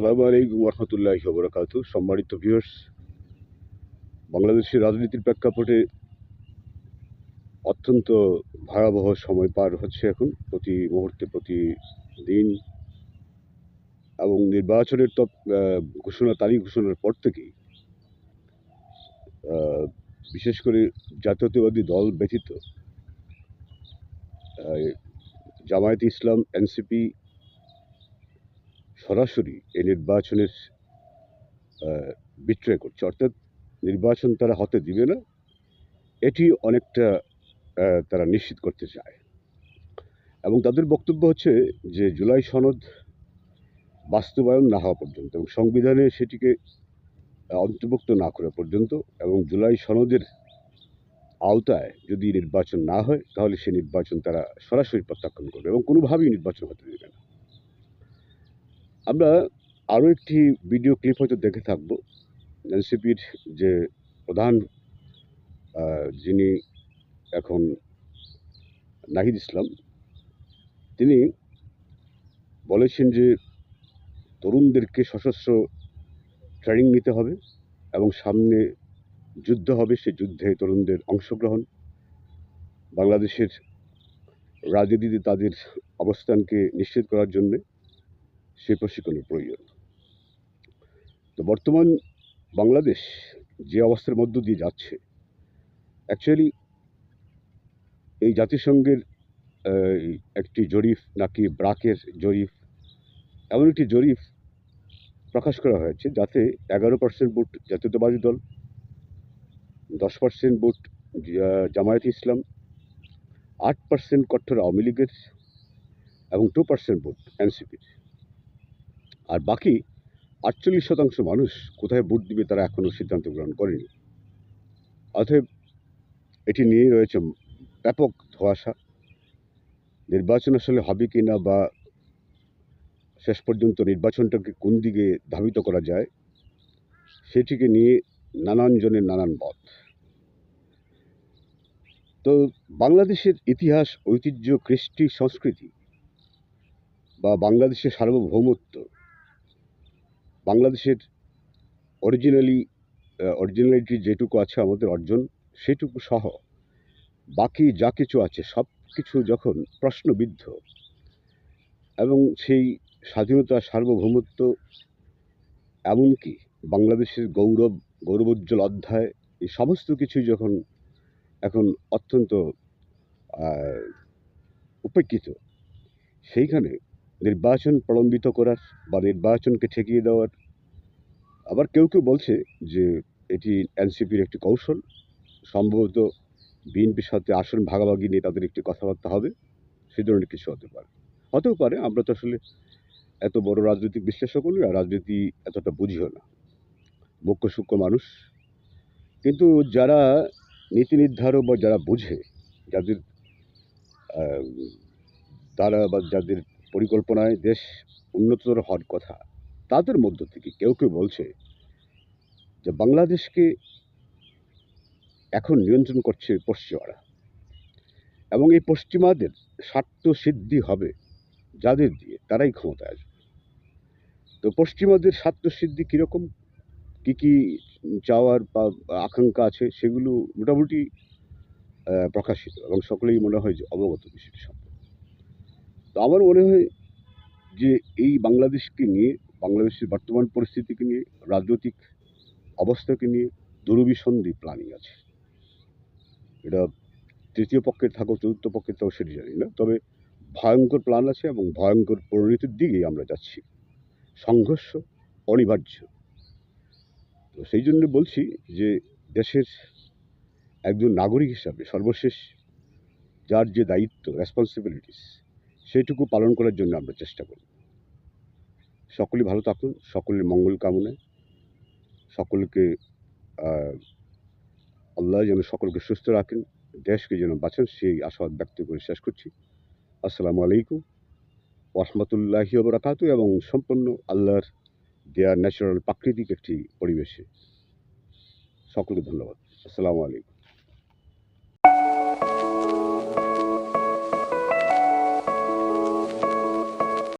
আসসালামু আলাইকুম রহমতুল্লাহ বরকাত সম্মানিত ভিউয়ার্স বাংলাদেশের রাজনীতির প্রেক্ষাপটে অত্যন্ত ভয়াবহ সময় পার হচ্ছে এখন প্রতি মুহূর্তে প্রতি দিন এবং নির্বাচনের তো আহ, ঘোষণা তারিখ ঘোষণার পর থেকেই বিশেষ করে জাতীয়তাবাদী দল ব্যতীত জামায়াতে ইসলাম এনসিপি সরাসরি এই নির্বাচনের বিক্রয় করছে। অর্থাৎ নির্বাচন তারা হতে দিবে না, এটি অনেকটা তারা নিশ্চিত করতে চায়। এবং তাদের বক্তব্য হচ্ছে যে জুলাই সনদ বাস্তবায়ন না হওয়া পর্যন্ত এবং সংবিধানে সেটিকে অন্তর্ভুক্ত না করা পর্যন্ত এবং জুলাই সনদের আওতায় যদি নির্বাচন না হয়, তাহলে সে নির্বাচন তারা সরাসরি প্রত্যাখ্যান করবে এবং কোনোভাবেই নির্বাচন হতে দেবে না। আমরা আরও একটি ভিডিও ক্লিপ হয়তো দেখে থাকব। এনসিপির যে প্রধান যিনি এখন নাহিদ ইসলাম, তিনি বলেছেন যে তরুণদেরকে সশস্ত্র ট্রেনিং নিতে হবে এবং সামনে যুদ্ধ হবে, সে যুদ্ধে তরুণদের অংশগ্রহণ। বাংলাদেশের রাজনীতিতে তাদের অবস্থানকে নিশ্চিত করার জন্যে সে প্রশিক্ষণের প্রয়োজন। তো বর্তমান বাংলাদেশ যে অবস্থার মধ্য দিয়ে যাচ্ছে অ্যাকচুয়ালি এই জাতিসংঘের একটি জরিফ নাকি ব্রাকের জরিফ এমন একটি জরিফ প্রকাশ করা হয়েছে যাতে এগারো পার্সেন্ট ভোট জাতীয়তাবাদী দল, দশ পার্সেন্ট ভোট জামায়াতে ইসলাম, আট পার্সেন্ট কট্টর আওয়ামী লীগের এবং টু পার্সেন্ট ভোট এনসিপির। আর বাকি আটচল্লিশ শতাংশ মানুষ কোথায় ভোট দিবে তারা এখনও সিদ্ধান্ত গ্রহণ করেনি। অতএব এটি নিয়ে রয়েছে ব্যাপক ধোঁয়াশা। নির্বাচন আসলে হবে কি না বা শেষ পর্যন্ত নির্বাচনটাকে কোন দিকে ধাবিত করা যায়, সেটিকে নিয়ে নানান জনের নানান মত। তো বাংলাদেশের ইতিহাস, ঐতিহ্য, কৃষ্টি, সংস্কৃতি বা বাংলাদেশের সার্বভৌমত্ব বাংলাদেশের অরিজিনালি অরিজিনালিটি যেটুকু আছে আমাদের অর্জন, সেটুকু সহ বাকি যা কিছু আছে, সব কিছু যখন প্রশ্নবিদ্ধ এবং সেই স্বাধীনতা, সার্বভৌমত্ব, এমনকি বাংলাদেশের গৌরব, গৌরবোজ্জ্বল অধ্যায়, এই সমস্ত কিছু যখন এখন অত্যন্ত উপেক্ষিত, সেইখানে নির্বাচন প্রলম্বিত করার বা নির্বাচনকে ঠেকিয়ে দেওয়ার। আবার কেউ কেউ বলছে যে এটি এনসিপির একটি কৌশল। সম্ভবত বিএনপির সাথে আসন ভাগাভাগি নিয়ে তাদের একটি কথাবার্তা হবে। সে ধরনের কিছু হতে পারে। হতেও পারে, আমরা তো আসলে এত বড় রাজনৈতিক বিশ্লেষক আর রাজনীতি এতটা বুঝিও না। মুখ্য সূক্ষ্ম মানুষ। কিন্তু যারা নীতি নির্ধারক বা যারা বুঝে, যাদের দ্বারা বা যাদের পরিকল্পনায় দেশ উন্নততর হওয়ার কথা, তাদের মধ্য থেকে কেউ কেউ বলছে যে বাংলাদেশকে এখন নিয়ন্ত্রণ করছে পশ্চিমারা। এবং এই পশ্চিমাদের স্বার্থ সিদ্ধি হবে যাদের দিয়ে তারাই ক্ষমতায় আসবে। তো পশ্চিমাদের স্বার্থ সিদ্ধি কীরকম? কী কী চাওয়ার বা আকাঙ্ক্ষা আছে সেগুলো মোটামুটি প্রকাশিত এবং সকলেই মনে হয় যে অবগত বিষয়টি সম্পর্কে। তো আমার মনে হয় যে এই বাংলাদেশকে নিয়ে, বাংলাদেশের বর্তমান পরিস্থিতিকে নিয়ে, রাজনৈতিক অবস্থাকে নিয়ে দুরভিসন্ধি প্ল্যানিং আছে। এটা তৃতীয় পক্ষে থাকো, চতুর্থ পক্ষে থাকো, সেটি জানি না। তবে ভয়ঙ্কর প্ল্যান আছে এবং ভয়ঙ্কর পরিণতির দিকেই আমরা যাচ্ছি। সংঘর্ষ, অনিবার্য। তো সেই জন্য বলছি যে দেশের একজন নাগরিক হিসাবে সর্বশেষ যার যে দায়িত্ব রেসপন্সিবিলিটিস সেইটুকু পালন করার জন্য আমরা চেষ্টা করি। সকলে ভালো থাকুন, সকলের মঙ্গল কামনায়, সকলকে আল্লাহ যেন সকলকে সুস্থ রাখেন, দেশকে যেন বাঁচান, সেই আশাবাদ ব্যক্ত করে শেষ করছি। আসসালামু আলাইকুম রহমতুল্লাহি বরাকাতু এবং সম্পূর্ণ আল্লাহর দেয়ার ন্যাচারাল প্রাকৃতিক একটি পরিবেশে। সকলকে ধন্যবাদ। আসসালামু আলাইকুম।